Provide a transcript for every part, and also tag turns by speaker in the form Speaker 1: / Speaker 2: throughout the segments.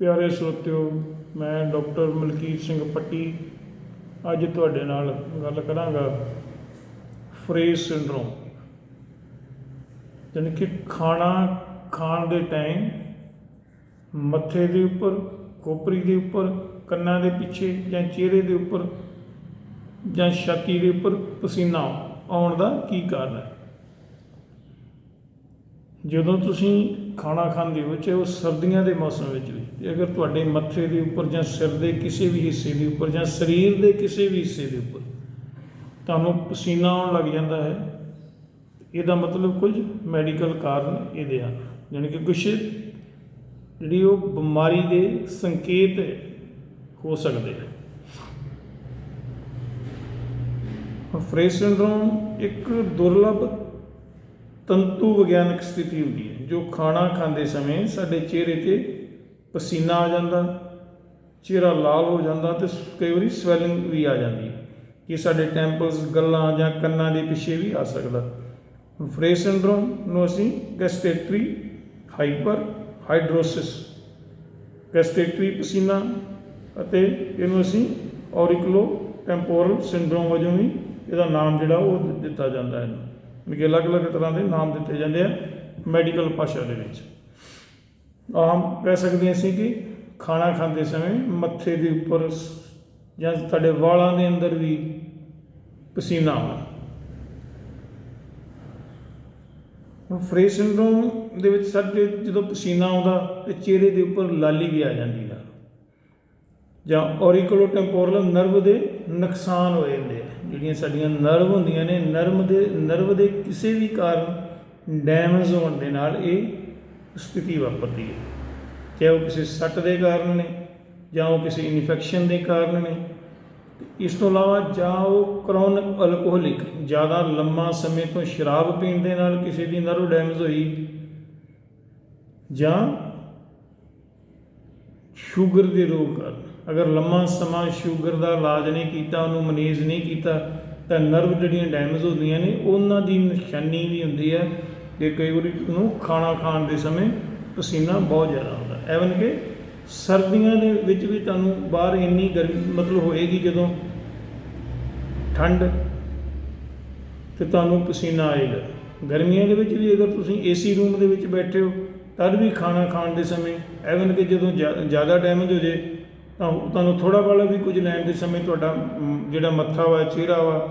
Speaker 1: ਪਿਆਰੇ ਸਰੋਤਿਓ, ਮੈਂ ਡਾਕਟਰ ਮਲਕੀਤ ਸਿੰਘ ਪੱਟੀ ਅੱਜ ਤੁਹਾਡੇ ਨਾਲ ਗੱਲ ਕਰਾਂਗਾ ਫਰੇਜ਼ ਸਿੰਡਰੋਮ ਯਾਨੀ ਕਿ ਖਾਣਾ ਖਾਣ ਦੇ ਟਾਈਮ ਮੱਥੇ ਦੇ ਉੱਪਰ ਕੋਪਰੀ ਦੇ ਉੱਪਰ, ਕੰਨਾਂ ਦੇ ਪਿੱਛੇ ਜਾਂ ਚਿਹਰੇ ਦੇ ਉੱਪਰ ਜਾਂ ਛਾਤੀ ਦੇ ਉੱਪਰ ਪਸੀਨਾ ਆਉਣ ਦਾ ਕੀ ਕਾਰਨ ਹੈ? ਜਦੋਂ ਤੁਸੀਂ ਖਾਣਾ ਖਾਂਦੇ ਹੋ, ਚਾਹੇ ਉਹ ਸਰਦੀਆਂ ਦੇ ਮੌਸਮ ਵਿੱਚ ਵੀ, ਤੇ ਅਗਰ ਤੁਹਾਡੇ ਮੱਥੇ ਦੇ ਉੱਪਰ ਜਾਂ ਸਿਰ ਦੇ ਕਿਸੇ ਵੀ ਹਿੱਸੇ ਦੇ ਉੱਪਰ ਜਾਂ ਸਰੀਰ ਦੇ ਕਿਸੇ ਵੀ ਹਿੱਸੇ ਦੇ ਉੱਪਰ ਤੁਹਾਨੂੰ ਪਸੀਨਾ ਆਉਣ ਲੱਗ ਜਾਂਦਾ ਹੈ, ਇਹਦਾ ਮਤਲਬ ਕੁਝ ਮੈਡੀਕਲ ਕਾਰਨ ਇਹਦੇ ਹਨ ਯਾਨੀ ਕਿ ਕੁਝ ਜਿਹੜੀ ਉਹ ਬਿਮਾਰੀ ਦੇ ਸੰਕੇਤ ਹੋ ਸਕਦੇ ਹਨ ਫਰੇਜ਼ ਸਿੰਡਰੋਮ ਇੱਕ ਦੁਰਲਭ ਤੰਤੂ ਵਿਗਿਆਨਕ ਸਥਿਤੀ ਹੁੰਦੀ ਹੈ, ਜੋ ਖਾਣਾ ਖਾਂਦੇ ਸਮੇਂ ਸਾਡੇ ਚਿਹਰੇ ਤੇ ਪਸੀਨਾ ਆ ਜਾਂਦਾ, ਚਿਹਰਾ ਲਾਲ ਹੋ ਜਾਂਦਾ ਤੇ ਕਈ ਵਾਰੀ ਸਵੈਲਿੰਗ ਵੀ ਆ ਜਾਂਦੀ ਹੈ ਇਹ ਸਾਡੇ ਟੈਂਪਲਸ, ਗੱਲਾਂ ਜਾਂ ਕੰਨਾਂ ਦੇ ਪਿੱਛੇ ਵੀ ਆ ਸਕਦਾ। ਫਰੇ ਸਿੰਡਰੋਮ ਨੂੰ ਅਸੀਂ ਗੈਸਟੇਟਰੀ ਹਾਈਪਰ ਹਾਈਡਰੋਸਿਸ ਗੈਸਟੇਟਰੀ ਪਸੀਨਾ ਅਤੇ ਇਹਨੂੰ ਅਸੀਂ ਔਰਿਕਲੋ ਟੈਂਪੋਰਲ ਸਿੰਡਰੋਮ ਵਜੋਂ ਵੀ ਇਹਦਾ ਨਾਮ ਜਿਹੜਾ ਉਹ ਦਿੱਤਾ ਜਾਂਦਾ ਹੈ। ਕਿ ਅਲੱਗ-ਅਲੱਗ ਤਰ੍ਹਾਂ ਦੇ ਨਾਮ ਦਿੱਤੇ ਜਾਂਦੇ ਆ ਮੈਡੀਕਲ ਭਾਸ਼ਾ ਦੇ ਵਿੱਚ। ਆਮ ਕਹਿ ਸਕਦੇ ਅਸੀਂ ਕਿ ਖਾਣਾ ਖਾਂਦੇ ਸਮੇਂ ਮੱਥੇ ਦੇ ਉੱਪਰ ਜਾਂ ਤੁਹਾਡੇ ਵਾਲਾਂ ਦੇ ਅੰਦਰ ਵੀ ਪਸੀਨਾ ਆਉਣਾ ਹੁਣ ਫਰੇਜ਼ ਸਿੰਡਰੋਮ ਦੇ ਵਿੱਚ ਸਾਡੇ ਜਦੋਂ ਪਸੀਨਾ ਆਉਂਦਾ, ਤੇ ਚਿਹਰੇ ਦੇ ਉੱਪਰ ਲਾਲੀ ਵੀ ਆ ਜਾਂਦੀ ਜਾਂ ਔਰਿਕੁਲੋ ਨਰਵ ਦੇ ਨੁਕਸਾਨ ਹੋ ਜਾਂਦੇ ਆ। ਜਿਹੜੀਆਂ ਸਾਡੀਆਂ ਨਰਵ ਹੁੰਦੀਆਂ ਨੇ ਨਰਮ ਦੇ ਨਰਵ ਦੇ ਕਿਸੇ ਵੀ ਕਾਰਨ ਡੈਮੇਜ ਹੋਣ ਦੇ ਨਾਲ ਇਹ ਸਥਿਤੀ ਵਾਪਰਦੀ ਹੈ। ਚਾਹੇ ਉਹ ਕਿਸੇ ਸੱਟ ਦੇ ਕਾਰਨ ਨੇ, ਜਾਂ ਉਹ ਕਿਸੇ ਇਨਫੈਕਸ਼ਨ ਦੇ ਕਾਰਨ ਨੇ ਇਸ ਤੋਂ ਇਲਾਵਾ ਜਾਂ ਉਹ ਕ੍ਰੋਨਿਕ ਅਲਕੋਹਲਿਕ ਜ਼ਿਆਦਾ ਲੰਮਾ ਸਮੇਂ ਤੋਂ ਸ਼ਰਾਬ ਪੀਣ ਦੇ ਨਾਲ ਕਿਸੇ ਦੀ ਨਰਵ ਡੈਮੇਜ ਹੋਈ, ਜਾਂ ਸ਼ੂਗਰ ਦੇ ਰੋਗ ਕਾਰਨ। ਅਗਰ ਲੰਮਾ ਸਮਾਂ ਸ਼ੂਗਰ ਦਾ ਇਲਾਜ ਨਹੀਂ ਕੀਤਾ, ਉਹਨੂੰ ਮੈਨੇਜ ਨਹੀਂ ਕੀਤਾ, ਤਾਂ ਨਰਵ ਜਿਹੜੀਆਂ ਡੈਮੇਜ ਹੁੰਦੀਆਂ ਨੇ, ਉਹਨਾਂ ਦੀ ਨਿਸ਼ਾਨੀ ਵੀ ਹੁੰਦੀ ਹੈ ਕਿ ਕਈ ਵਾਰੀ ਉਹਨੂੰ ਖਾਣਾ ਖਾਣ ਦੇ ਸਮੇਂ ਪਸੀਨਾ ਬਹੁਤ ਜ਼ਿਆਦਾ ਆਉਂਦਾ ਐਵਨ ਕਿ ਸਰਦੀਆਂ ਦੇ ਵਿੱਚ ਵੀ ਤੁਹਾਨੂੰ ਬਾਹਰ ਇੰਨੀ ਗਰਮੀ, ਮਤਲਬ ਹੋਏਗੀ ਜਦੋਂ ਠੰਡ ਤੇ ਤੁਹਾਨੂੰ ਪਸੀਨਾ ਆਏਗਾ। ਗਰਮੀਆਂ ਦੇ ਵਿੱਚ ਵੀ ਅਗਰ ਤੁਸੀਂ ਏਸੀ ਰੂਮ ਦੇ ਵਿੱਚ ਬੈਠੇ ਹੋ, ਤਦ ਵੀ ਖਾਣਾ ਖਾਣ ਦੇ ਸਮੇਂ ਐਵਨ ਕਿ ਜਦੋਂ ਜ਼ਿਆ- ਜ਼ਿਆਦਾ ਡੈਮੇਜ ਹੋ ਜੇ ਤਾਂ ਤੁਹਾਨੂੰ ਥੋੜਾ ਵਾਲਾ ਵੀ ਕੁਝ ਲੈਣ ਦੇ ਸਮੇਂ ਤੁਹਾਡਾ ਜਿਹੜਾ ਮੱਥਾ ਵਾ, ਚਿਹਰਾ ਵਾ,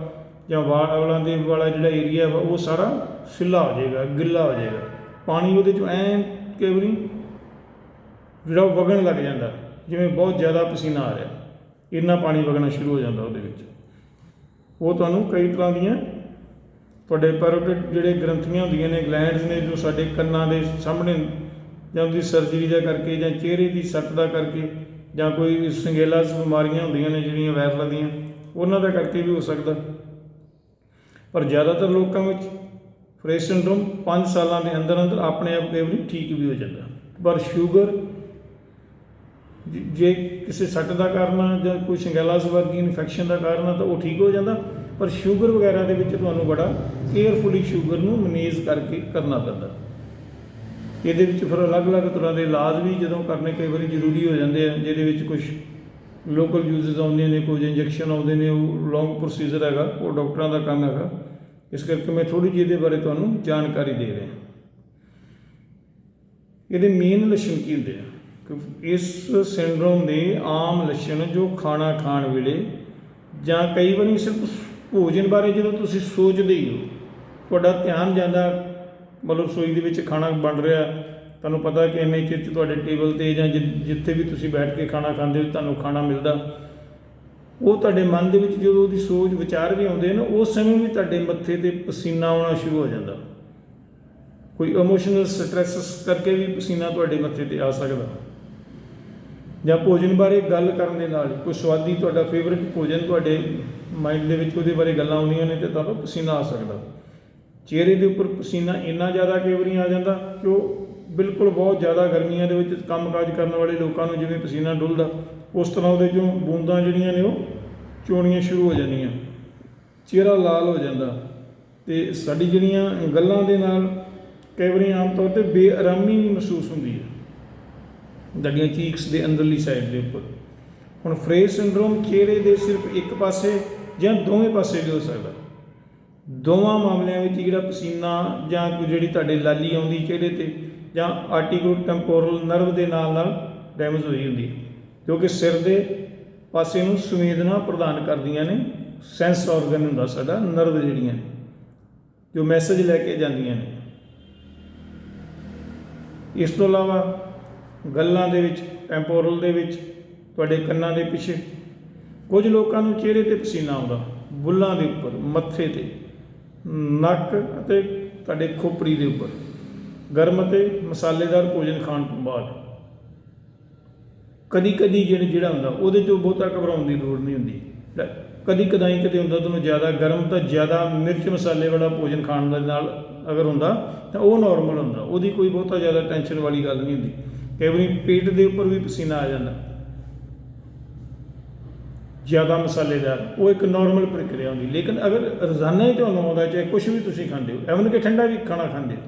Speaker 1: ਜਾਂ ਵਾਲਾਂ ਦੇ ਵਾਲਾ ਜਿਹੜਾ ਏਰੀਆ ਵਾ, ਉਹ ਸਾਰਾ ਸਿੱਲਾ ਹੋ ਜਾਏਗਾ, ਗਿੱਲਾ ਹੋ ਜਾਏਗਾ। ਪਾਣੀ ਉਹਦੇ ਚੋਂ ਐਂ ਕਈ ਵਾਰੀ ਜਿਹੜਾ ਉਹ ਵਗਣ ਲੱਗ ਜਾਂਦਾ, ਜਿਵੇਂ ਬਹੁਤ ਜ਼ਿਆਦਾ ਪਸੀਨਾ ਆ ਰਿਹਾ। ਇੰਨਾ ਪਾਣੀ ਵਗਣਾ ਸ਼ੁਰੂ ਹੋ ਜਾਂਦਾ ਉਹਦੇ ਵਿੱਚ। ਉਹ ਤੁਹਾਨੂੰ ਕਈ ਤਰ੍ਹਾਂ ਦੀਆਂ ਤੁਹਾਡੇ ਪੈਰੋਟਿਡ ਜਿਹੜੇ ਗ੍ਰੰਥੀਆਂ ਹੁੰਦੀਆਂ ਨੇ ਗਲੈਂਡਸ ਨੇ, ਜੋ ਸਾਡੇ ਕੰਨਾਂ ਦੇ ਸਾਹਮਣੇ ਜਾਂ ਉਹਦੀ ਸਰਜਰੀ ਦਾ ਕਰਕੇ ਜਾਂ ਚਿਹਰੇ ਦੀ ਸੱਟ ਦਾ ਕਰਕੇ ਜਾਂ ਕੋਈ ਸਿੰਗੇਲਾਸ ਬਿਮਾਰੀਆਂ ਹੁੰਦੀਆਂ ਨੇ ਜਿਹੜੀਆਂ ਵਾਇਰਲ ਦੀਆਂ ਉਹਨਾਂ ਦਾ ਕਰਕੇ ਵੀ ਹੋ ਸਕਦਾ। ਪਰ ਜ਼ਿਆਦਾਤਰ ਲੋਕਾਂ ਵਿੱਚ ਫਰੇਸ ਸਿੰਡਰੋਮ 5 ਸਾਲਾਂ ਦੇ ਅੰਦਰ ਅੰਦਰ ਆਪਣੇ ਆਪ ਕਈ ਵਾਰੀ ਠੀਕ ਵੀ ਹੋ ਜਾਂਦਾ। ਪਰ ਸ਼ੂਗਰ, ਜੇ ਕਿਸੇ ਸੱਟ ਦਾ ਕਾਰਨ ਆ ਜਾਂ ਕੋਈ ਸਿੰਗੈਲਾਸ ਵਰਗੀ ਇਨਫੈਕਸ਼ਨ ਦਾ ਕਾਰਨ ਆ ਤਾਂ ਉਹ ਠੀਕ ਹੋ ਜਾਂਦਾ। ਪਰ ਸ਼ੂਗਰ ਵਗੈਰਾ ਦੇ ਵਿੱਚ ਤੁਹਾਨੂੰ ਬੜਾ ਕੇਅਰਫੁਲੀ ਸ਼ੂਗਰ ਨੂੰ ਮੈਨੇਜ ਕਰਕੇ ਕਰਨਾ ਪੈਂਦਾ। ਇਹਦੇ ਵਿੱਚ ਫਿਰ ਅਲੱਗ-ਅਲੱਗ ਤਰ੍ਹਾਂ ਦੇ ਇਲਾਜ ਵੀ ਜਦੋਂ ਕਰਨੇ ਕਈ ਵਾਰੀ ਜ਼ਰੂਰੀ ਹੋ ਜਾਂਦੇ ਆ, ਜਿਹਦੇ ਵਿੱਚ ਕੁਝ ਲੋਕਲ ਯੂਜ਼ਸ ਆਉਂਦੇ ਨੇ, ਕੁਝ ਇੰਜੈਕਸ਼ਨ ਆਉਂਦੇ ਨੇ, ਉਹ ਲੌਂਗ ਪ੍ਰੋਸੀਜਰ ਹੈਗਾ, ਉਹ ਡਾਕਟਰਾਂ ਦਾ ਕੰਮ ਹੈਗਾ। ਇਸ ਕਰਕੇ ਮੈਂ ਥੋੜੀ ਜਿਹੀ ਇਹਦੇ ਬਾਰੇ ਤੁਹਾਨੂੰ ਜਾਣਕਾਰੀ ਦੇ ਰਿਹਾ। ਇਹਦੇ ਮੇਨ ਲੱਛਣ ਕੀ ਹੁੰਦੇ ਆ? ਕਿ ਇਸ ਸਿੰਡਰੋਮ ਦੇ ਆਮ ਲੱਛਣ ਜੋ ਖਾਣਾ ਖਾਣ ਵੇਲੇ ਜਾਂ ਕਈ ਵਾਰੀ ਸਿਰਫ ਭੋਜਨ ਬਾਰੇ ਜਦੋਂ ਤੁਸੀਂ ਸੋਚਦੇ ਹੀ ਹੋ, ਤੁਹਾਡਾ ਧਿਆਨ ਜਾਂਦਾ ਮਤਲਬ ਰਸੋਈ ਦੇ ਵਿੱਚ ਖਾਣਾ ਬਣ ਰਿਹਾ, ਤੁਹਾਨੂੰ ਪਤਾ ਕਿ ਇੰਨੇ ਚਿਰ 'ਚ ਤੁਹਾਡੇ ਟੇਬਲ ਤੇ ਜਾਂ ਜਿ- ਜਿੱਥੇ ਵੀ ਤੁਸੀਂ ਬੈਠ ਕੇ ਖਾਣਾ ਖਾਂਦੇ ਹੋ, ਤੁਹਾਨੂੰ ਖਾਣਾ ਮਿਲਦਾ। ਉਹ ਤੁਹਾਡੇ ਮਨ ਦੇ ਵਿੱਚ ਜਦੋਂ ਉਹਦੀ ਸੋਚ ਵਿਚਾਰ ਵੀ ਆਉਂਦੇ ਨੇ, ਉਸ ਸਮੇਂ ਵੀ ਤੁਹਾਡੇ ਮੱਥੇ ਤੇ ਪਸੀਨਾ ਆਉਣਾ ਸ਼ੁਰੂ ਹੋ ਜਾਂਦਾ। ਕੋਈ ਇਮੋਸ਼ਨਲ ਸਟ੍ਰੈਸ ਕਰਕੇ ਵੀ ਪਸੀਨਾ ਤੁਹਾਡੇ ਮੱਥੇ ਤੇ ਆ ਸਕਦਾ। ਜਾਂ ਭੋਜਨ ਬਾਰੇ ਗੱਲ ਕਰਨ ਦੇ ਨਾਲ ਕੋਈ ਸਵਾਦੀ ਤੁਹਾਡਾ ਫੇਵਰਿਟ ਭੋਜਨ ਤੁਹਾਡੇ ਮਾਈਂਡ ਦੇ ਵਿੱਚ ਉਹਦੇ ਬਾਰੇ ਗੱਲਾਂ ਆਉਂਦੀਆਂ ਨੇ ਤੇ ਤੁਹਾਨੂੰ ਪਸੀਨਾ ਆ ਸਕਦਾ। ਚਿਹਰੇ ਦੇ ਉੱਪਰ ਪਸੀਨਾ ਇੰਨਾ ਜ਼ਿਆਦਾ ਕਈ ਵਾਰੀ ਆ ਜਾਂਦਾ ਕਿ ਉਹ ਬਿਲਕੁਲ ਬਹੁਤ ਜ਼ਿਆਦਾ ਗਰਮੀਆਂ ਦੇ ਵਿੱਚ ਕੰਮਕਾਜ ਕਰਨ ਵਾਲੇ ਲੋਕਾਂ ਨੂੰ ਜਿਵੇਂ ਪਸੀਨਾ ਡੁੱਲਦਾ, ਉਸ ਤਰ੍ਹਾਂ ਉਹਦੇ ਚੋਂ ਬੂੰਦਾਂ ਜਿਹੜੀਆਂ ਨੇ ਉਹ ਚੋਣੀਆਂ ਸ਼ੁਰੂ ਹੋ ਜਾਂਦੀਆਂ। ਚਿਹਰਾ ਲਾਲ ਹੋ ਜਾਂਦਾ ਤੇ ਸਾਡੀ ਜਿਹੜੀਆਂ ਗੱਲਾਂ ਦੇ ਨਾਲ ਕਈ ਵਾਰੀ ਆਮ ਤੌਰ ਤੇ ਬੇਆਰਾਮੀ ਵੀ ਮਹਿਸੂਸ ਹੁੰਦੀ ਹੈ। ਤੁਹਾਡੀਆਂ ਚੀਕਸ ਦੇ ਅੰਦਰਲੀ ਸਾਈਡ ਦੇ ਉੱਪਰ। ਹੁਣ ਫਰੇਜ਼ ਸਿੰਡਰੋਮ ਚਿਹਰੇ ਦੇ ਸਿਰਫ ਇੱਕ ਪਾਸੇ ਜਾਂ ਦੋਵੇਂ ਪਾਸੇ ਵੀ ਹੋ ਸਕਦਾ। ਦੋਵਾਂ ਮਾਮਲਿਆਂ ਵਿੱਚ ਜਿਹੜਾ ਪਸੀਨਾ ਜਾਂ ਜਿਹੜੀ ਤੁਹਾਡੇ ਲਾਲੀ ਆਉਂਦੀ ਚਿਹਰੇ ਤੇ ਜਾਂ ਆਰਟੀਕੋ ਟੈਂਪੋਰਲ ਨਰਵ ਦੇ ਨਾਲ ਨਾਲ ਡੈਮੇਜ ਹੋਈ ਹੁੰਦੀ ਹੈ ਕਿਉਂਕਿ ਸਿਰ ਦੇ ਪਾਸੇ ਨੂੰ ਸੰਵੇਦਨਾ ਪ੍ਰਦਾਨ ਕਰਦੀਆਂ ਨੇ, ਸੈਂਸ ਆਰਗਨ ਹੁੰਦਾ ਸਾਡਾ, ਨਰਵ ਜਿਹੜੀਆਂ ਨੇ, ਜੋ ਮੈਸੇਜ ਲੈ ਕੇ ਜਾਂਦੀਆਂ ਨੇ। ਇਸ ਤੋਂ ਇਲਾਵਾ ਗੱਲਾਂ ਦੇ ਵਿੱਚ, ਟੈਂਪੋਰਲ ਦੇ ਵਿੱਚ, ਤੁਹਾਡੇ ਕੰਨਾਂ ਦੇ ਪਿੱਛੇ ਕੁਝ ਲੋਕਾਂ ਨੂੰ ਚਿਹਰੇ ਤੇ ਪਸੀਨਾ ਆਉਂਦਾ, ਬੁੱਲਾਂ ਦੇ ਉੱਪਰ, ਮੱਥੇ ਤੇ। ਨੱਕ ਅਤੇ ਤੁਹਾਡੇ ਖੋਪੜੀ ਦੇ ਉੱਪਰ। ਗਰਮ ਅਤੇ ਮਸਾਲੇਦਾਰ ਭੋਜਨ ਖਾਣ ਤੋਂ ਬਾਅਦ। ਕਦੀ ਕਦੀ ਜਿਹੜਾ ਜਿਹੜਾ ਹੁੰਦਾ, ਉਹਦੇ ਤੋਂ ਬਹੁਤਾ ਘਬਰਾਉਣ ਦੀ ਲੋੜ ਨਹੀਂ ਹੁੰਦੀ। ਕਦੀ ਕਦਾਈ ਕਿਤੇ ਹੁੰਦਾ, ਤੁਹਾਨੂੰ ਜ਼ਿਆਦਾ ਗਰਮ ਤਾਂ ਜ਼ਿਆਦਾ ਮਿਰਚ ਮਸਾਲੇ ਵਾਲਾ ਭੋਜਨ ਖਾਣ ਦੇ ਨਾਲ ਅਗਰ ਹੁੰਦਾ, ਤਾਂ ਉਹ ਨਾਰਮਲ ਹੁੰਦਾ। ਉਹਦੀ ਕੋਈ ਬਹੁਤਾ ਜ਼ਿਆਦਾ ਟੈਨਸ਼ਨ ਵਾਲੀ ਗੱਲ ਨਹੀਂ ਹੁੰਦੀ। ਕਈ ਵਾਰੀ ਪੇਟ ਦੇ ਉੱਪਰ ਵੀ ਪਸੀਨਾ ਆ ਜਾਂਦਾ। ਜ਼ਿਆਦਾ ਮਸਾਲੇਦਾਰ। ਉਹ ਇੱਕ ਨਾਰਮਲ ਪ੍ਰਕਿਰਿਆ ਹੁੰਦੀ। ਲੇਕਿਨ ਅਗਰ ਰੋਜ਼ਾਨਾ ਹੀ ਤੁਹਾਨੂੰ ਆਉਂਦਾ ਚਾਹੇ ਕੁਝ ਵੀ ਤੁਸੀਂ ਖਾਂਦੇ ਹੋ ਐਵਨ ਕਿ ਠੰਡਾ ਵੀ ਖਾਣਾ ਖਾਂਦੇ ਹੋ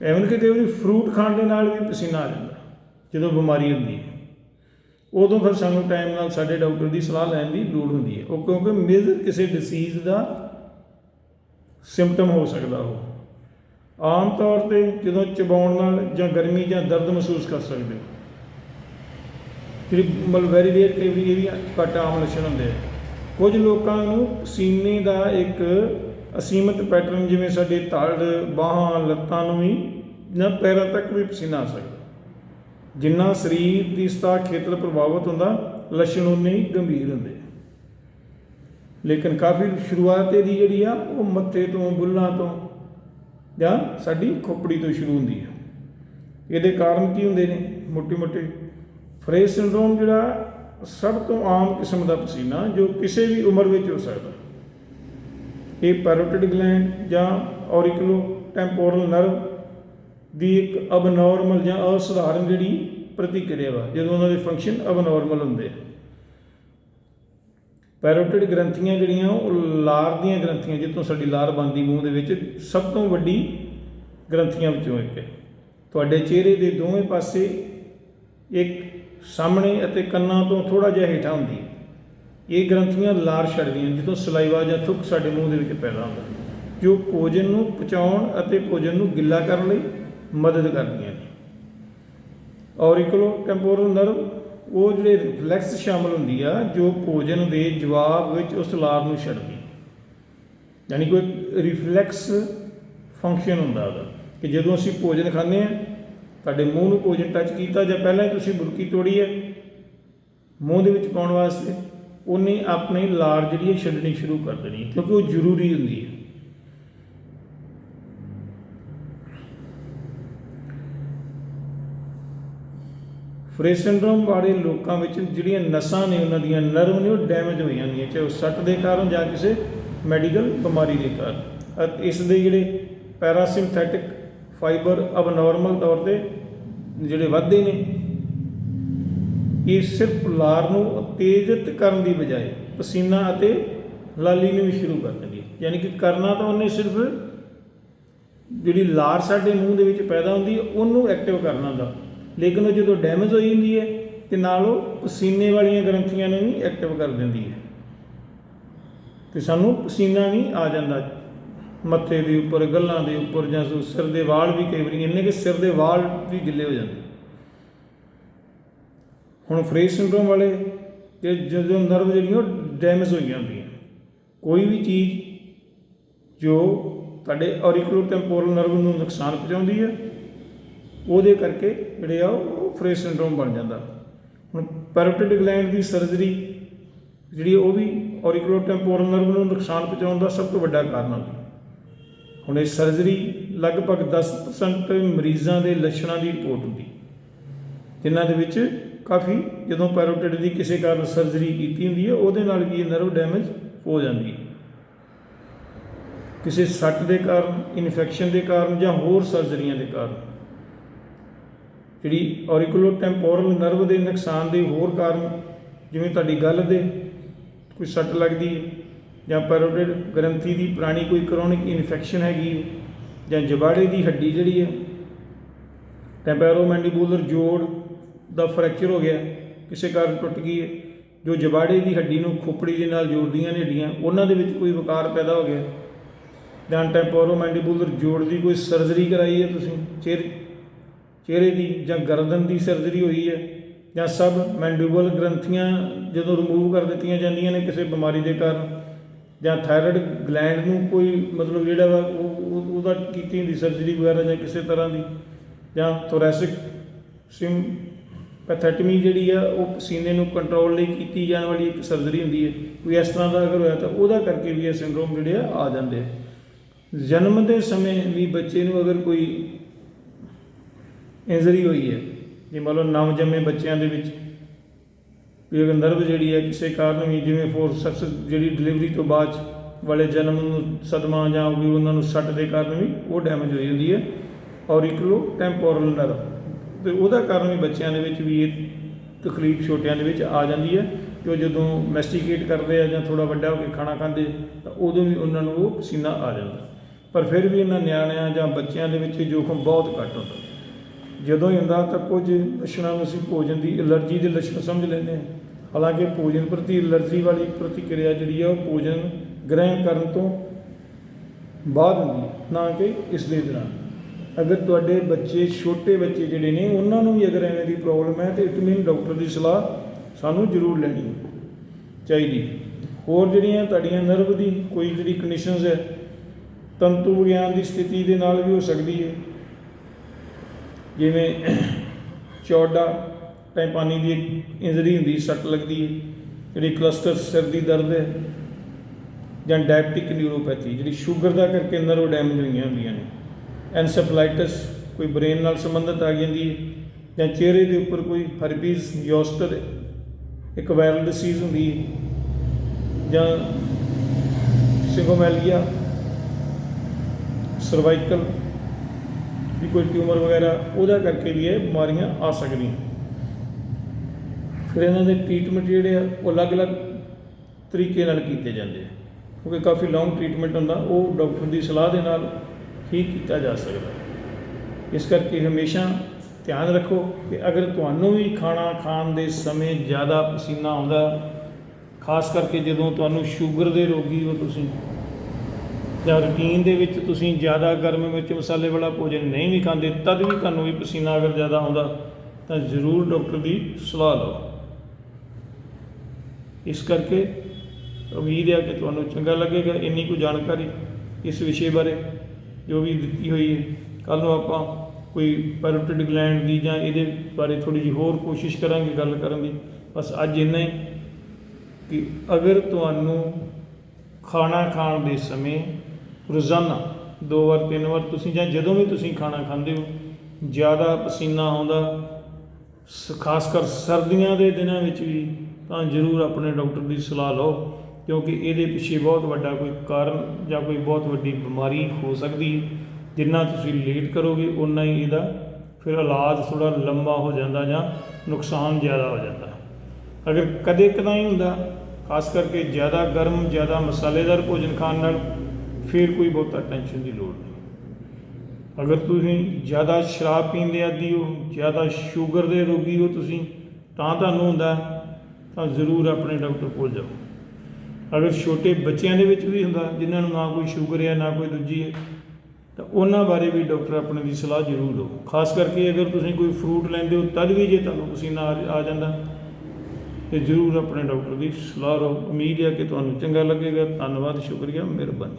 Speaker 1: ਐਵਨ ਕਿ ਕਈ ਵਾਰੀ ਫਰੂਟ ਖਾਣ ਦੇ ਨਾਲ ਵੀ ਪਸੀਨਾ ਆ ਜਾਂਦਾ, ਜਦੋਂ ਬਿਮਾਰੀ ਹੁੰਦੀ ਹੈ। ਉਦੋਂ ਫਿਰ ਸਾਨੂੰ ਟਾਈਮ ਨਾਲ ਸਾਡੇ ਡਾਕਟਰ ਦੀ ਸਲਾਹ ਲੈਣ ਦੀ ਲੋੜ ਹੁੰਦੀ ਹੈ। ਉਹ ਕਿਉਂਕਿ ਮੇਜਰ ਕਿਸੇ ਡਿਸੀਜ਼ ਦਾ ਸਿੰਪਟਮ ਹੋ ਸਕਦਾ ਉਹ। ਆਮ ਤੌਰ ਤੇ ਜਦੋਂ ਚਬਾਉਣ ਨਾਲ ਜਾਂ ਗਰਮੀ ਜਾਂ ਦਰਦ ਮਹਿਸੂਸ ਕਰ ਸਕਦੇ ਹੋ। ਜਿਹੜੀ ਮਲਵੈਰੀ ਦੇ ਰੇਅਰ ਕਈ ਵਾਰੀ ਵੀ ਘੱਟ ਆਮ ਲੱਛਣ ਹੁੰਦੇ ਆ। ਕੁਝ ਲੋਕਾਂ ਨੂੰ ਸੀਨੇ ਦਾ ਇੱਕ ਅਸੀਮਤ ਪੈਟਰਨ ਜਿਵੇਂ ਸਾਡੇ ਧੜ ਬਾਹਾਂ, ਲੱਤਾਂ ਨੂੰ ਵੀ ਜਾਂ ਪੈਰਾਂ ਤੱਕ ਵੀ ਪਸੀਨਾ ਆ ਸਕਦਾ। ਜਿੰਨਾ ਸਰੀਰ ਦੀ ਸਤਾ ਖੇਤਰ ਪ੍ਰਭਾਵਿਤ ਹੁੰਦਾ, ਲੱਛਣ ਉਨੇ ਹੀ ਗੰਭੀਰ ਹੁੰਦੇ ਲੇਕਿਨ ਕਾਫੀ ਸ਼ੁਰੂਆਤ ਇਹਦੀ ਜਿਹੜੀ ਆ, ਉਹ ਮੱਥੇ ਤੋਂ, ਬੁੱਲਾਂ ਤੋਂ ਜਾਂ ਸਾਡੀ ਖੋਪੜੀ ਤੋਂ ਸ਼ੁਰੂ ਹੁੰਦੀ ਆ। ਇਹਦੇ ਕਾਰਨ ਕੀ ਹੁੰਦੇ ਨੇ? ਮੋਟੇ-ਮੋਟੇ ਫਰੇਜ਼ ਸਿੰਡਰੋਮ ਜਿਹੜਾ ਸਭ ਤੋਂ ਆਮ ਕਿਸਮ ਦਾ ਪਸੀਨਾ ਜੋ ਕਿਸੇ ਵੀ ਉਮਰ ਵਿੱਚ ਹੋ ਸਕਦਾ। ਇਹ ਪੈਰੋਟਿਡ ਗਲੈਂਡ ਜਾਂ ਔਰਿਕੁਲੋ ਟੈਂਪੋਰਲ ਨਰਵ ਦੀ ਇੱਕ ਅਬਨੋਰਮਲ ਜਾਂ ਅਸਧਾਰਨ ਜਿਹੜੀ ਪ੍ਰਤੀਕਿਰਿਆ ਵਾ, ਜਦੋਂ ਉਹਨਾਂ ਦੇ ਫੰਕਸ਼ਨ ਅਬਨੋਰਮਲ ਹੁੰਦੇ ਆ। ਪੈਰੋਟਿਡ ਗ੍ਰੰਥੀਆਂ ਜਿਹੜੀਆਂ, ਉਹ ਲਾਰ ਦੀਆਂ ਗ੍ਰੰਥੀਆਂ, ਜਿੱਥੋਂ ਸਾਡੀ ਲਾਰ ਬਣਦੀ ਮੂੰਹ ਦੇ ਵਿੱਚ, ਸਭ ਤੋਂ ਵੱਡੀ ਗ੍ਰੰਥੀਆਂ ਵਿੱਚੋਂ ਇੱਕ ਹੈ। ਤੁਹਾਡੇ ਚਿਹਰੇ ਦੇ ਦੋਵੇਂ ਪਾਸੇ ਇੱਕ ਸਾਹਮਣੇ ਅਤੇ ਕੰਨਾਂ ਤੋਂ ਥੋੜਾ ਜਿਹਾ ਹੇਠਾਂ ਹੁੰਦੀ ਹੈ। ਇਹ ਗ੍ਰੰਥੀਆਂ ਲਾਰ ਛੱਡਦੀਆਂ, ਜਿੱਥੋਂ ਸਲਾਈਵਾ ਜਾਂ ਥੁੱਕ ਸਾਡੇ ਮੂੰਹ ਦੇ ਵਿੱਚ ਪੈਦਾ ਹੁੰਦਾ ਜੋ ਭੋਜਨ ਨੂੰ ਪਚਾਉਣ ਅਤੇ ਭੋਜਨ ਨੂੰ ਗਿੱਲਾ ਕਰਨ ਲਈ ਮਦਦ ਕਰਦੀਆਂ ਨੇ। ਔਰਿਕੁਲੋ ਟੈਂਪੋਰਲ ਨਰਵ, ਉਹ ਜਿਹੜੇ ਰਿਫਲੈਕਸ ਸ਼ਾਮਲ ਹੁੰਦੀ ਆ, ਜੋ ਭੋਜਨ ਦੇ ਜਵਾਬ ਵਿੱਚ ਉਸ ਲਾਰ ਨੂੰ ਛੱਡਦੀ ਯਾਨੀ ਕੋਈ ਰਿਫਲੈਕਸ ਫੰਕਸ਼ਨ ਹੁੰਦਾ ਉਹਦਾ, ਕਿ ਜਦੋਂ ਅਸੀਂ ਭੋਜਨ ਖਾਂਦੇ ਆ ਤੁਹਾਡੇ ਮੂੰਹ ਨੂੰ ਭੋਜਨ ਟੱਚ ਕੀਤਾ ਜਾਂ ਪਹਿਲਾਂ ਹੀ ਤੁਸੀਂ ਬੁਰਕੀ ਤੋੜੀ ਹੈ? ਮੂੰਹ ਦੇ ਵਿੱਚ ਪਾਉਣ ਵਾਸਤੇ ਉਹਨੇ ਆਪਣੀ ਲਾਰ ਜਿਹੜੀ ਹੈ ਛੱਡਣੀ ਸ਼ੁਰੂ ਕਰ ਦੇਣੀ ਕਿਉਂਕਿ ਉਹ ਜ਼ਰੂਰੀ ਹੁੰਦੀ ਹੈ। ਫਰੇਜ਼ ਸਿੰਡਰੋਮ ਵਾਲੇ ਲੋਕਾਂ ਵਿੱਚ ਜਿਹੜੀਆਂ ਨਸਾਂ ਨੇ ਉਹਨਾਂ ਦੀਆਂ ਨਰਵ ਨੇ ਉਹ ਡੈਮੇਜ ਹੋ ਜਾਂਦੀਆਂ ਚਾਹੇ ਉਹ ਸੱਟ ਦੇ ਕਾਰਨ ਜਾਂ ਕਿਸੇ ਮੈਡੀਕਲ ਬਿਮਾਰੀ ਦੇ ਕਾਰਨ। ਅਤੇ ਇਸ ਦੇ ਜਿਹੜੇ ਪੈਰਾਸਿੰਥੈਟਿਕ ਫਾਈਬਰ ਅਬਨੋਰਮਲ ਤੌਰ ਤੇ ਜਿਹੜੇ ਵੱਧਦੇ ਨੇ, ਇਹ ਸਿਰਫ ਲਾਰ ਨੂੰ ਉਤੇਜਿਤ ਕਰਨ ਦੀ ਬਜਾਏ ਪਸੀਨਾ ਅਤੇ ਲਾਲੀ ਨੂੰ ਵੀ ਸ਼ੁਰੂ ਕਰ ਦਿੰਦੀ ਹੈ। ਯਾਨੀ ਕਿ ਕਰਨਾ ਤਾਂ ਉਹਨੇ ਸਿਰਫ ਜਿਹੜੀ ਲਾਰ ਸਾਡੇ ਮੂੰਹ ਦੇ ਵਿੱਚ ਪੈਦਾ ਹੁੰਦੀ ਹੈ, ਉਹਨੂੰ ਐਕਟਿਵ ਕਰਨਾ ਹੁੰਦਾ। ਲੇਕਿਨ ਉਹ ਜਦੋਂ ਡੈਮੇਜ ਹੋਈ ਹੁੰਦੀ ਹੈ, ਤੇ ਨਾਲ ਉਹ ਪਸੀਨੇ ਵਾਲੀਆਂ ਗ੍ਰੰਥੀਆਂ ਨੂੰ ਵੀ ਐਕਟਿਵ ਕਰ ਦਿੰਦੀ ਹੈ। ਤੇ ਸਾਨੂੰ ਪਸੀਨਾ ਵੀ ਆ ਜਾਂਦਾ। ਮੱਥੇ ਦੇ ਉੱਪਰ, ਗੱਲਾਂ ਦੇ ਉੱਪਰ ਜਾਂ ਸਿਰ ਦੇ ਵਾਲ ਵੀ ਕਈ ਵਾਰੀ ਇੰਨੇ ਕਿ ਸਿਰ ਦੇ ਵਾਲ ਵੀ ਗਿੱਲੇ ਹੋ ਜਾਂਦੇ। ਹੁਣ ਫਰੇਜ਼ ਸਿੰਡਰੋਮ ਵਾਲੇ ਤੇ ਜਦੋਂ ਨਰਵ ਜਿਹੜੀਆਂ ਉਹ ਡੈਮੇਜ ਹੋਈਆਂ ਹੁੰਦੀਆਂ। ਕੋਈ ਵੀ ਚੀਜ਼ ਜੋ ਤੁਹਾਡੇ ਔਰਿਕੁਲੋ ਟੈਂਪੋਰਲ ਨਰਵ ਨੂੰ ਨੁਕਸਾਨ ਪਹੁੰਚਾਉਂਦੀ ਹੈ ਉਹਦੇ ਕਰਕੇ ਜਿਹੜੇ ਆ ਉਹ ਫਰੇਜ਼ ਸਿੰਡਰੋਮ ਬਣ ਜਾਂਦਾ। ਹੁਣ ਪੈਰੋਟਿਡ ਗਲੈਂਡ ਦੀ ਸਰਜਰੀ ਜਿਹੜੀ ਉਹ ਵੀ ਔਰਿਕੁਲੋ ਟੈਂਪੋਰਲ ਨਰਵ ਨੂੰ ਨੁਕਸਾਨ ਪਹੁੰਚਾਉਣ ਦਾ ਸਭ ਤੋਂ ਵੱਡਾ ਕਾਰਨ ਹੁੰਦੀ ਹੁਣ ਇਹ ਸਰਜਰੀ ਲਗਭਗ 10% ਮਰੀਜ਼ਾਂ ਦੇ ਲੱਛਣਾਂ ਦੀ ਰਿਪੋਰਟ ਹੁੰਦੀ। ਜਿਨ੍ਹਾਂ ਦੇ ਵਿੱਚ ਕਾਫੀ ਜਦੋਂ ਪੈਰੋਟਿਡ ਦੀ ਕਿਸੇ ਕਾਰਨ ਸਰਜਰੀ ਕੀਤੀ ਹੁੰਦੀ ਹੈ, ਉਹਦੇ ਨਾਲ ਕੀ ਨਰਵ ਡੈਮੇਜ ਹੋ ਜਾਂਦੀ ਹੈ। ਕਿਸੇ ਸੱਟ ਦੇ ਕਾਰਨ ਇਨਫੈਕਸ਼ਨ ਦੇ ਕਾਰਨ ਜਾਂ ਹੋਰ ਸਰਜਰੀਆਂ ਦੇ ਕਾਰਨ। ਜਿਹੜੀ ਔਰਿਕੁਲੋ ਟੈਂਪੋਰਲ ਨਰਵ ਦੇ ਨੁਕਸਾਨ ਦੇ ਹੋਰ ਕਾਰਨ, ਜਿਵੇਂ ਤੁਹਾਡੀ ਗੱਲ ਦੇ ਕੋਈ ਸੱਟ ਲੱਗਦੀ ਹੈ ਜਾਂ ਪੈਰੋਟਿਡ ਗ੍ਰੰਥੀ ਦੀ ਪੁਰਾਣੀ ਕੋਈ ਕਰੋਨਿਕ ਇਨਫੈਕਸ਼ਨ ਹੈਗੀ ਹੈ, ਜਾਂ ਜਬਾੜੇ ਦੀ ਹੱਡੀ ਜਿਹੜੀ ਹੈ ਟੈਂਪੈਰੋਮੈਂਡੀਬੂਲਰ ਜੋੜ ਦਾ ਫ੍ਰੈਕਚਰ ਹੋ ਗਿਆ, ਕਿਸੇ ਕਾਰਨ ਟੁੱਟ ਗਈ ਹੈ, ਜੋ ਜਬਾੜੇ ਦੀ ਹੱਡੀ ਨੂੰ ਖੋਪੜੀ ਦੇ ਨਾਲ ਜੋੜਦੀਆਂ ਨੇ ਹੱਡੀਆਂ, ਉਹਨਾਂ ਦੇ ਵਿੱਚ ਕੋਈ ਵਿਕਾਰ ਪੈਦਾ ਹੋ ਗਿਆ। ਜਾਂ ਟੈਂਪੋਰੋਮੈਂਡੀਬੂਲਰ ਜੋੜ ਦੀ ਕੋਈ ਸਰਜਰੀ ਕਰਾਈ ਹੈ ਤੁਸੀਂ, ਚਿਹਰੇ ਚਿਹਰੇ ਦੀ ਜਾਂ ਗਰਦਨ ਦੀ ਸਰਜਰੀ ਹੋਈ ਹੈ, ਜਾਂ ਸਭ ਮੈਂਡਿਬਲ ਗ੍ਰੰਥੀਆਂ ਜਦੋਂ ਰਿਮੂਵ ਕਰ ਦਿੱਤੀਆਂ ਜਾਂਦੀਆਂ ਨੇ ਕਿਸੇ ਬਿਮਾਰੀ ਦੇ ਕਾਰਨ ਜਾਂ ਥਾਇਰਾਇਡ ਗਲੈਂਡ ਨੂੰ ਕੋਈ ਮਤਲਬ ਜਿਹੜਾ ਵਾ, ਉਹ ਉਹਦਾ ਕੀਤੀ ਹੁੰਦੀ ਸਰਜਰੀ ਵਗੈਰਾ ਜਾਂ ਕਿਸੇ ਤਰ੍ਹਾਂ ਦੀ, ਜਾਂ ਥੋਰੈਸਿਕ ਸਿਮ ਪੈਥੈਟਮੀ ਜਿਹੜੀ ਆ, ਉਹ ਸੀਨੇ ਨੂੰ ਕੰਟਰੋਲ ਲਈ ਕੀਤੀ ਜਾਣ ਵਾਲੀ ਇੱਕ ਸਰਜਰੀ ਹੁੰਦੀ ਹੈ। ਕੋਈ ਇਸ ਤਰ੍ਹਾਂ ਦਾ ਅਗਰ ਹੋਇਆ ਤਾਂ ਉਹਦਾ ਕਰਕੇ ਵੀ ਇਹ ਸਿੰਡਰੋਮ ਜਿਹੜੇ ਆ ਆ ਜਾਂਦੇ ਆ। ਜਨਮ ਦੇ ਸਮੇਂ ਵੀ ਬੱਚੇ ਨੂੰ ਅਗਰ ਕੋਈ ਇੰਜਰੀ ਹੋਈ ਹੈ, ਜੇ ਮੰਨ ਲਓ ਨਵ ਜੰਮੇ ਬੱਚਿਆਂ ਦੇ ਵਿੱਚ ਵੀ ਨਰਵ ਜਿਹੜੀ ਹੈ ਕਿਸੇ ਕਾਰਨ ਵੀ ਜਿਵੇਂ ਫੋਰ ਸਕਸੈਸ ਜਿਹੜੀ ਡਿਲੀਵਰੀ ਤੋਂ ਬਾਅਦ 'ਚ ਵਾਲੇ ਜਨਮ ਨੂੰ ਸਦਮਾ ਜਾਂ ਵੀ ਉਹਨਾਂ ਨੂੰ ਸੱਟ ਦੇ ਕਾਰਨ ਵੀ ਉਹ ਡੈਮੇਜ ਹੋਈ ਹੁੰਦੀ ਹੈ ਔਰ ਔਰਿਕਲੋ ਟੈਂਪੋਰਲ ਨਰਵ ਤੇ ਉਹਦਾ ਕਾਰਨ ਵੀ ਬੱਚਿਆਂ ਦੇ ਵਿੱਚ ਵੀ ਇਹ ਤਕਲੀਫ ਛੋਟਿਆਂ ਦੇ ਵਿੱਚ ਆ ਜਾਂਦੀ ਹੈ ਕਿ ਉਹ ਜਦੋਂ ਮੈਸਟੀਕੇਟ ਕਰਦੇ ਆ ਜਾਂ ਥੋੜਾ ਵੱਡਾ ਹੋ ਕੇ ਖਾਣਾ ਖਾਂਦੇ, ਤਾਂ ਉਦੋਂ ਵੀ ਉਹਨਾਂ ਨੂੰ ਉਹ ਪਸੀਨਾ ਆ ਜਾਂਦਾ। ਪਰ ਫਿਰ ਵੀ ਇਹਨਾਂ ਨਿਆਣਿਆਂ ਜਾਂ ਬੱਚਿਆਂ ਦੇ ਵਿੱਚ ਜੋਖਮ ਬਹੁਤ ਘੱਟ ਹੁੰਦਾ। ਜਦੋਂ ਹੀ ਹੁੰਦਾ ਤਾਂ ਕੁਝ ਲੱਛਣਾਂ ਨੂੰ ਅਸੀਂ ਭੋਜਨ ਦੀ ਐਲਰਜੀ ਦੇ ਲੱਛਣ ਸਮਝ ਲੈਂਦੇ ਹਾਂ। ਹਾਲਾਂਕਿ ਭੋਜਨ ਪ੍ਰਤੀ ਐਲਰਜੀ ਵਾਲੀ ਪ੍ਰਤੀਕਿਰਿਆ ਜਿਹੜੀ ਆ ਉਹ ਭੋਜਨ ਗ੍ਰਹਿਣ ਕਰਨ ਤੋਂ ਬਾਅਦ ਹੁੰਦੀ ਹੈ, ਨਾ ਕਿ ਇਸ ਦੇ ਦੌਰਾਨ। ਅਗਰ ਤੁਹਾਡੇ ਬੱਚੇ ਛੋਟੇ ਬੱਚੇ ਜਿਹੜੇ ਨੇ, ਉਹਨਾਂ ਨੂੰ ਵੀ ਅਗਰ ਐਵੇਂ ਦੀ ਪ੍ਰੋਬਲਮ ਹੈ, ਤੇ ਇਟ ਮੀਨ ਡਾਕਟਰ ਦੀ ਸਲਾਹ ਸਾਨੂੰ ਜ਼ਰੂਰ ਲੈਣੀ ਚਾਹੀਦੀ ਹੋਰ ਜਿਹੜੀਆਂ ਤੁਹਾਡੀਆਂ ਨਰਵ ਦੀ ਕੋਈ ਜਿਹੜੀ ਕੰਡੀਸ਼ਨਸ ਹੈ, ਤੰਤੂ ਵਿਗਿਆਨ ਦੀ ਸਥਿਤੀ ਦੇ ਨਾਲ ਵੀ ਹੋ ਸਕਦੀ ਹੈ। ਜਿਵੇਂ ਚੌਡਾ ਟਾਈਪਾਨੀ ਦੀ ਇੰਜਰੀ ਹੁੰਦੀ, ਸੱਟ ਲੱਗਦੀ ਹੈ, ਜਿਹੜੀ ਕਲਸਟਰ ਸਿਰ ਦੀ ਦਰਦ ਹੈ, ਜਾਂ ਡਾਇਬਟਿਕ ਨਿਊਰੋਪੈਥੀ ਜਿਹੜੀ ਸ਼ੂਗਰ ਦਾ ਕਰਕੇ ਨਰਵ ਡੈਮੇਜ ਹੋਈਆਂ ਹੁੰਦੀਆਂ ਨੇ। ਐਨਸੈਫਲਾਈਟਿਸ ਕੋਈ ਬ੍ਰੇਨ ਨਾਲ ਸੰਬੰਧਿਤ ਆ ਜਾਂਦੀ ਹੈ, ਜਾਂ ਚਿਹਰੇ ਦੇ ਉੱਪਰ ਕੋਈ ਹਰਪੀਸ ਯੋਸਟਰ ਇੱਕ ਵਾਇਰਲ ਡਿਸੀਜ਼ ਹੁੰਦੀ ਹੈ, ਜਾਂ ਸਿਗੋਮੈਲੀਆ ਸਰਵਾਈਕਲ ਵੀ ਕੋਈ ਟਿਊਮਰ ਵਗੈਰਾ, ਉਹਦਾ ਕਰਕੇ ਵੀ ਇਹ ਬਿਮਾਰੀਆਂ ਆ ਸਕਦੀਆਂ। ਫਿਰ ਇਹਨਾਂ ਦੇ ਟ੍ਰੀਟਮੈਂਟ ਜਿਹੜੇ ਆ, ਉਹ ਅਲੱਗ-ਅਲੱਗ ਤਰੀਕੇ ਨਾਲ ਕੀਤੇ ਜਾਂਦੇ ਆ। ਕਿਉਂਕਿ ਕਾਫੀ ਲੌਂਗ ਟ੍ਰੀਟਮੈਂਟ ਹੁੰਦਾ, ਉਹ ਡਾਕਟਰ ਦੀ ਸਲਾਹ ਦੇ ਨਾਲ ਹੀ ਕੀਤਾ ਜਾ ਸਕਦਾ। ਇਸ ਕਰਕੇ ਹਮੇਸ਼ਾ ਧਿਆਨ ਰੱਖੋ ਕਿ ਅਗਰ ਤੁਹਾਨੂੰ ਵੀ ਖਾਣਾ ਖਾਣ ਦੇ ਸਮੇਂ ਜ਼ਿਆਦਾ ਪਸੀਨਾ ਆਉਂਦਾ, ਖਾਸ ਕਰਕੇ ਜਦੋਂ ਤੁਹਾਨੂੰ ਸ਼ੂਗਰ ਦੇ ਰੋਗੀ ਹੋ ਤੁਸੀਂ, ਜਾਂ ਰੂਟੀਨ ਦੇ ਵਿੱਚ ਤੁਸੀਂ ਜ਼ਿਆਦਾ ਗਰਮ ਵਿੱਚ ਮਸਾਲੇ ਵਾਲਾ ਭੋਜਨ ਨਹੀਂ ਵੀ ਖਾਂਦੇ, ਤਦ ਵੀ ਤੁਹਾਨੂੰ ਵੀ ਪਸੀਨਾ ਅਗਰ ਜ਼ਿਆਦਾ ਆਉਂਦਾ, ਤਾਂ ਜ਼ਰੂਰ ਡਾਕਟਰ ਦੀ ਸਲਾਹ ਲਓ। ਇਸ ਕਰਕੇ ਉਮੀਦ ਹੈ ਕਿ ਤੁਹਾਨੂੰ ਚੰਗਾ ਲੱਗੇਗਾ। ਇੰਨੀ ਕੁ ਜਾਣਕਾਰੀ ਇਸ ਵਿਸ਼ੇ ਬਾਰੇ ਜੋ ਵੀ ਦਿੱਤੀ ਹੋਈ ਹੈ। ਕੱਲ ਨੂੰ ਆਪਾਂ ਕੋਈ ਪੈਰੋਟਿਡ ਗਲੈਂਡ ਦੀ ਜਾਂ ਇਹਦੇ ਬਾਰੇ ਥੋੜੀ ਜਿਹੀ ਹੋਰ ਕੋਸ਼ਿਸ਼ ਕਰਾਂਗੇ ਗੱਲ ਕਰਨ ਦੀ। ਬਸ ਅੱਜ ਇੰਨਾ ਹੀ ਕਿ ਅਗਰ ਤੁਹਾਨੂੰ ਖਾਣਾ ਖਾਣ ਦੇ ਸਮੇਂ ਰੋਜ਼ਾਨਾ ਦੋ ਵਾਰ, ਤਿੰਨ ਵਾਰ ਤੁਸੀਂ ਜਾਂ ਜਦੋਂ ਵੀ ਤੁਸੀਂ ਖਾਣਾ ਖਾਂਦੇ ਹੋ, ਜ਼ਿਆਦਾ ਪਸੀਨਾ ਆਉਂਦਾ। ਸ- ਖਾਸ ਕਰ ਸਰਦੀਆਂ ਦੇ ਦਿਨਾਂ ਵਿੱਚ ਵੀ ਤਾਂ ਜ਼ਰੂਰ ਆਪਣੇ ਡਾਕਟਰ ਦੀ ਸਲਾਹ ਲਓ, ਕਿਉਂਕਿ ਇਹਦੇ ਪਿੱਛੇ ਬਹੁਤ ਵੱਡਾ ਕੋਈ ਕਾਰਨ ਜਾਂ ਕੋਈ ਬਹੁਤ ਵੱਡੀ ਬਿਮਾਰੀ ਹੋ ਸਕਦੀ ਹੈ। ਜਿੰਨਾ ਤੁਸੀਂ ਲੇਟ ਕਰੋਗੇ ਉਨਾ ਹੀ ਇਹਦਾ ਫਿਰ ਇਲਾਜ ਥੋੜਾ ਲੰਬਾ ਹੋ ਜਾਂਦਾ ਜਾਂ ਨੁਕਸਾਨ ਜ਼ਿਆਦਾ ਹੋ ਜਾਂਦਾ। ਅਗਰ ਕਦੇ ਕਦਾਈ ਹੁੰਦਾ, ਖਾਸ ਕਰਕੇ ਜ਼ਿਆਦਾ ਗਰਮ, ਜ਼ਿਆਦਾ ਮਸਾਲੇਦਾਰ ਭੋਜਨ ਖਾਣ ਨਾਲ ਫਿਰ ਕੋਈ ਬਹੁਤਾ ਟੈਨਸ਼ਨ ਦੀ ਲੋੜ ਨਹੀਂ। ਅਗਰ ਤੁਸੀਂ ਜ਼ਿਆਦਾ ਸ਼ਰਾਬ ਪੀਣ ਦੇ ਆਦੀ ਹੋ, ਜ਼ਿਆਦਾ ਸ਼ੂਗਰ ਦੇ ਰੋਗੀ ਹੋ ਤੁਸੀਂ, ਤਾਂ ਤੁਹਾਨੂੰ ਹੁੰਦਾ ਤਾਂ ਜ਼ਰੂਰ ਆਪਣੇ ਡਾਕਟਰ ਕੋਲ ਜਾਓ। ਅਗਰ ਛੋਟੇ ਬੱਚਿਆਂ ਦੇ ਵਿੱਚ ਵੀ ਹੁੰਦਾ, ਜਿਨ੍ਹਾਂ ਨੂੰ ਨਾ ਕੋਈ ਸ਼ੂਗਰ ਹੈ, ਨਾ ਕੋਈ ਦੂਜੀ ਹੈ, ਤਾਂ ਉਹਨਾਂ ਬਾਰੇ ਵੀ ਡਾਕਟਰ ਆਪਣੇ ਦੀ ਸਲਾਹ ਜ਼ਰੂਰ ਦਿਓ। ਖਾਸ ਕਰਕੇ ਅਗਰ ਤੁਸੀਂ ਕੋਈ ਫਰੂਟ ਲੈਂਦੇ ਹੋ, ਤਦ ਵੀ ਜੇ ਤੁਹਾਨੂੰ ਪਸੀਨਾ ਆ ਆ ਜਾਂਦਾ, ਤੇ ਜ਼ਰੂਰ ਆਪਣੇ ਡਾਕਟਰ ਦੀ ਸਲਾਹ ਲਓ ਉਮੀਦ ਹੈ ਕਿ ਤੁਹਾਨੂੰ ਚੰਗਾ ਲੱਗੇਗਾ। ਧੰਨਵਾਦ, ਸ਼ੁਕਰੀਆ, ਮਿਹਰਬਾਨੀ।